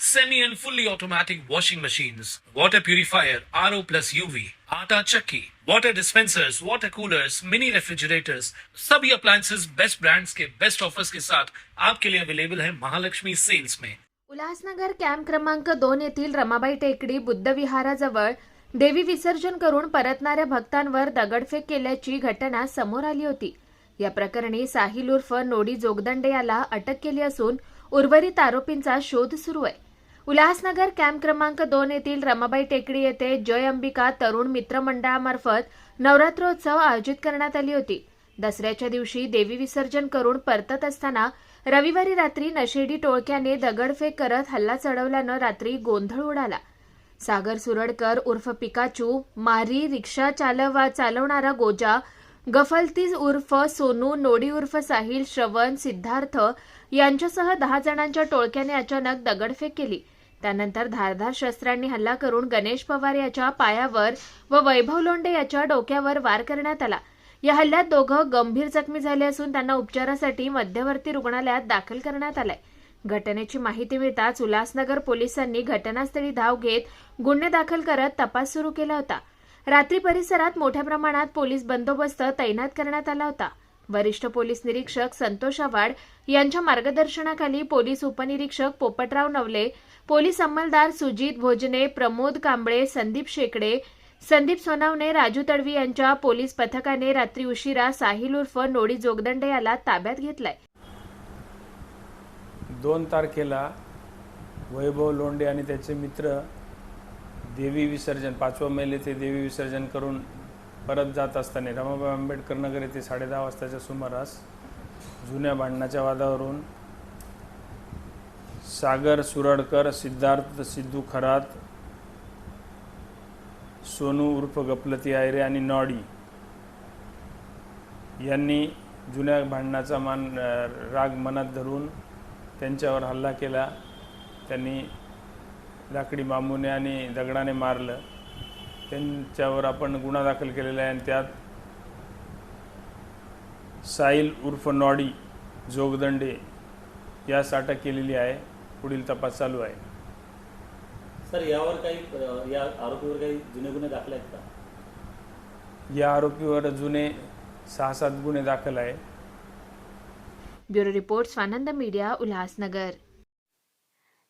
semi and fully automatic washing machines, water purifier, RO plus UV, आटा चक्की, water dispensers, water coolers, mini refrigerators, सभी appliances best brands के best offers के साथ आपके लिए अवेलेबल है महालक्ष्मी सेल्स में उल्हासनगर कॅम्प क्रमांक दोन येथील रमाबाई टेकडी बुद्ध विहाराजवळ देवी विसर्जन करून परतणाऱ्या भक्तांवर दगडफेक केल्याची घटना समोर आली होती. या प्रकरणी साहिल उर्फ नोडी जोगदंडे याला अटक केली असून उर्वरित आरोपींचा शोध सुरू आहे. उल्हासनगर कॅम्प क्रमांक दोन येथील रमाबाई टेकडी येथे जय अंबिका तरुण मित्र मंडळामार्फत नवरात्रोत्सव आयोजित करण्यात आली होती. दसऱ्याच्या दिवशी देवी विसर्जन करून परतत असताना रविवारी रात्री नशेडी टोळक्याने दगडफेक करत हल्ला चढवल्यानं रात्री गोंधळ उडाला. सागर सुरडकर उर्फ पिकाचू मारी रिक्षा चालवा चालवणारा गोजा गफलतीज उर्फ सोनू नोडी उर्फ साहिल श्रवण सिद्धार्थ यांच्यासह दहा जणांच्या टोळक्याने अचानक दगडफेक केली. त्यानंतर धारधार शस्त्रांनी हल्ला करून गणेश पवार याच्या पायावर व वैभव लोंढे याच्या डोक्यावर वार करण्यात आला. या हल्ल्यात दोघं गंभीर जखमी झाले असून त्यांना उपचारासाठी मध्यवर्ती रुग्णालयात दाखल करण्यात आलंय. घटनेची माहिती मिळताच उल्हासनगर पोलिसांनी घटनास्थळी धाव घेत गुन्हे दाखल करत तपास सुरू केला होता. रात्री परिसरात मोठ्या प्रमाणात पोलीस बंदोबस्त तैनात करण्यात आला होता. वरिष्ठ पोलीस निरीक्षक संतोष आव्हाड यांच्या मार्गदर्शनाखाली पोलीस उपनिरीक्षक पोपटराव नवले पोलीस अंमलदार सुजित भोजने प्रमोद कांबळे संदीप शेकडे संदीप सोनावणे राजू तडवी यांच्या पोलीस पथकाने रात्री उशिरा साहिल उर्फ नोडी जोगदंडे याला ताब्यात घेतलाय. दोन तारखेला वैभव लोंडे आणि त्याचे मित्र देवी विसर्जन पाचव्या मैल ते देवी विसर्जन करून परत जात असताना रमाबाई आंबेडकर नगर येथे साडेदहा वाजताच्या सुमारास जुन्या भांडणाच्या वादावरून सागर सुरडकर सिद्धार्थ सिद्धू खरात सोनू उर्फ गपलती आयरे आणि नॉडी यांनी जुन्या भांडणाचा मान राग मनात धरून त्यांच्यावर हल्ला केला. त्यांनी लाकडी बांबूने आणि दगडाने मारलं. त्यांच्यावर आपण गुन्हा दाखल केलेला आहे आणि त्यात साईल उर्फ नॉडी जोगदंडे यास अटक केलेली आहे. पुढील तपास चालू आहे. सर यावर काही या आरोपीवर काही जुने गुन्हे दाखल आहेत का? या आरोपीवर जुने सहा सात गुन्हे दाखल आहे. Bureau report Swanand media Ulhasnagar.